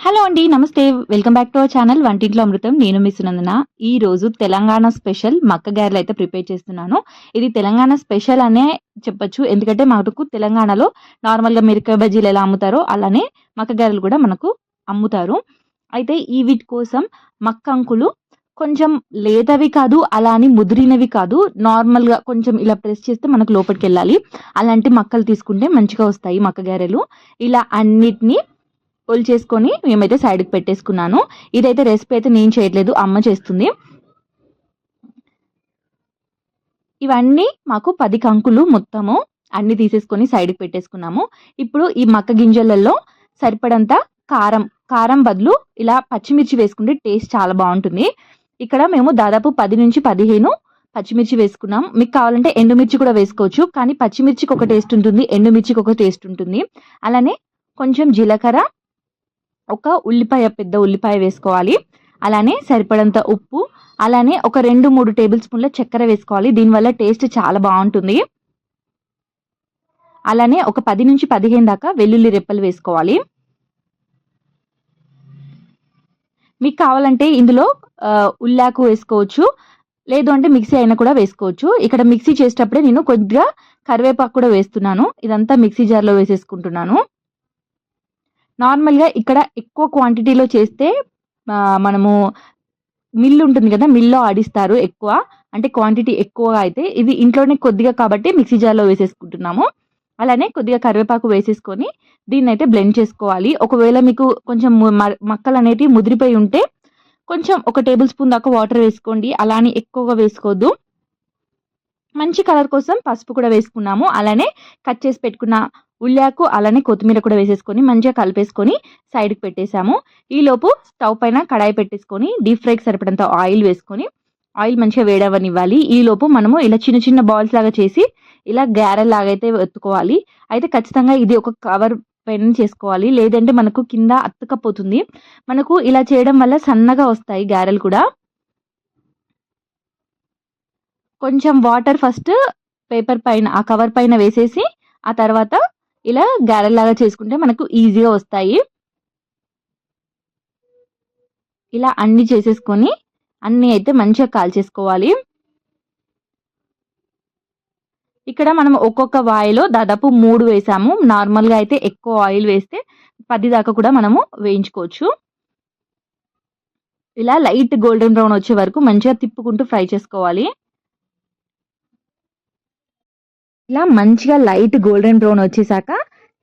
Hello అండి నమస్తే. Welcome back to our channel వంటింట్లో అమృతం. నేను మిస్ నందన ఈ రోజు తెలంగాణ స్పెషల్ మక్క గారెలు అయితే ప్రిపేర్ చేస్తున్నాను. ఇది తెలంగాణ స్పెషల్ అనే చెప్పొచ్చు. ఎందుకంటే మనకు తెలంగాణలో నార్మల్గా మిరకాయ బజ్జీలు ఎలా అమ్ముతారో అలానే మక్క గారెలు కూడా మనకు అమ్ముతారు. అయితే ఈ వీటి కోసం మక్క అంకులు కొంచెం లేతవి కాదు అలా అని ముదిరినవి కాదు. నార్మల్గా కొంచెం ఇలా ప్రెస్ చేస్తే మనకు లోపలికి వెళ్ళాలి. అలాంటి మక్కలు తీసుకుంటే మంచిగా వస్తాయి మక్క గారెలు. ఇలా అన్నిటినీ ఒల్ చేసుకొని మేమైతే సైడ్కి పెట్టేసుకున్నాను. ఇదైతే రెసిపీ అయితే నేను చేయట్లేదు అమ్మ చేస్తుంది. ఇవన్నీ మాకు పది కంకులు మొత్తము అన్ని తీసేసుకొని సైడ్కి పెట్టేసుకున్నాము. ఇప్పుడు ఈ మక్క గింజలలో సరిపడంత కారం కారం బదులు ఇలా పచ్చిమిర్చి వేసుకుంటే టేస్ట్ చాలా బాగుంటుంది. ఇక్కడ మేము దాదాపు పది నుంచి పదిహేను పచ్చిమిర్చి వేసుకున్నాం. మీకు కావాలంటే ఎండుమిర్చి కూడా వేసుకోవచ్చు కానీ పచ్చిమిర్చికి ఒక టేస్ట్ ఉంటుంది ఎండుమిర్చికి ఒక టేస్ట్ ఉంటుంది. అలానే కొంచెం జీలకర్ర ఒక ఉల్లిపాయ పెద్ద ఉల్లిపాయ వేసుకోవాలి. అలానే సరిపడంత ఉప్పు అలానే ఒక రెండు మూడు టేబుల్ స్పూన్ల చక్కెర వేసుకోవాలి. దీనివల్ల టేస్ట్ చాలా బాగుంటుంది. అలానే ఒక పది నుంచి పదిహేను దాకా వెల్లుల్లి రెప్పలు వేసుకోవాలి. మీకు కావాలంటే ఇందులో ఉల్లాకు వేసుకోవచ్చు. లేదు అంటే మిక్సీ అయినా కూడా వేసుకోవచ్చు. ఇక్కడ మిక్సీ చేసేటప్పుడే నేను కొద్దిగా కరివేపాకు కూడా వేస్తున్నాను. ఇదంతా మిక్సీ జార్లో వేసేసుకుంటున్నాను. నార్మల్గా ఇక్కడ ఎక్కువ క్వాంటిటీలో చేస్తే మనము మిల్లు ఉంటుంది కదా మిల్లో ఆడిస్తారు ఎక్కువ. అంటే క్వాంటిటీ ఎక్కువగా అయితే ఇది ఇంట్లోనే కొద్దిగా కాబట్టి మిక్సీ జార్లో వేసేసుకుంటున్నాము. అలానే కొద్దిగా కరివేపాకు వేసేసుకొని దీన్ని అయితే బ్లెండ్ చేసుకోవాలి. ఒకవేళ మీకు కొంచెం మక్కలు అనేటివి ముదిరిపోయి ఉంటే కొంచెం ఒక టేబుల్ స్పూన్ దాకా వాటర్ వేసుకోండి. అలానే ఎక్కువగా వేసుకోవద్దు. మంచి కలర్ కోసం పసుపు కూడా వేసుకున్నాము. అలానే కట్ చేసి పెట్టుకున్న ఉల్లాకు అలానే కొత్తిమీర కూడా వేసేసుకొని మంచిగా కలిపేసుకొని సైడ్కి పెట్టేశాము. ఈలోపు స్టవ్ పైన కడాయి పెట్టేసుకొని డీప్ ఫ్రైకి సరిపడంత ఆయిల్ వేసుకొని ఆయిల్ మంచిగా వేడవనివ్వాలి. ఈలోపు మనము ఇలా చిన్న చిన్న బాల్స్ లాగా చేసి ఇలా గ్యారెల్ లాగా అయితే ఎత్తుకోవాలి. అయితే ఖచ్చితంగా ఇది ఒక కవర్ పైన చేసుకోవాలి. లేదంటే మనకు కింద అత్తకపోతుంది మనకు ఇలా చేయడం వల్ల సన్నగా వస్తాయి గారెలు కూడా. కొంచెం వాటర్ ఫస్ట్ పేపర్ పైన ఆ కవర్ పైన వేసేసి ఆ తర్వాత ఇలా గారెలాగా చేసుకుంటే మనకు ఈజీగా వస్తాయి. ఇలా అన్ని చేసేసుకొని అన్నీ అయితే మంచిగా కాల్చేసుకోవాలి. ఇక్కడ మనం ఒక్కొక్క వాయిలో దాదాపు మూడు వేసాము. నార్మల్గా అయితే ఎక్కువ ఆయిల్ వేస్తే పది దాకా కూడా మనము వేయించుకోవచ్చు. ఇలా లైట్ గోల్డెన్ బ్రౌన్ వచ్చే వరకు మంచిగా తిప్పుకుంటూ ఫ్రై చేసుకోవాలి. ఇలా మంచిగా లైట్ గోల్డెన్ బ్రౌన్ వచ్చేసాక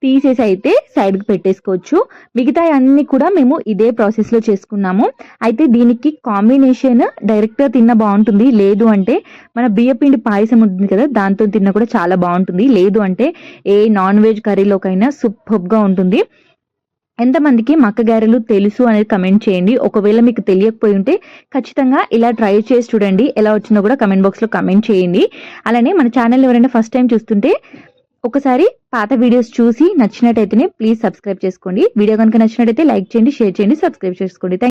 తీసేసి అయితే సైడ్కి పెట్టేసుకోవచ్చు. మిగతా అన్ని కూడా మేము ఇదే ప్రాసెస్లో చేసుకున్నాము. అయితే దీనికి కాంబినేషన్ డైరెక్ట్గా తిన్న బాగుంటుంది. లేదు అంటే మన బియ్యపిండి పాయసం ఉంటుంది కదా దాంతో తిన్న కూడా చాలా బాగుంటుంది. లేదు అంటే ఏ నాన్ వెజ్ కర్రీలోకైనా సూపర్గా ఉంటుంది. ఎంతమందికి మక్క గారెలు తెలుసు అనేది కమెంట్ చేయండి. ఒకవేళ మీకు తెలియకపోయి ఉంటే ఖచ్చితంగా ఇలా ట్రై చేసి చూడండి. ఎలా వచ్చిందో కూడా కమెంట్ బాక్స్లో కమెంట్ చేయండి. అలానే మన ఛానల్ ఎవరైనా ఫస్ట్ టైం చూస్తుంటే ఒకసారి పాత వీడియోస్ చూసి నచ్చినట్టయితేనే ప్లీజ్ సబ్స్క్రైబ్ చేసుకోండి. వీడియో కనుక నచ్చినట్టయితే లైక్ చేయండి షేర్ చేయండి సబ్స్క్రైబ్ చేసుకోండి.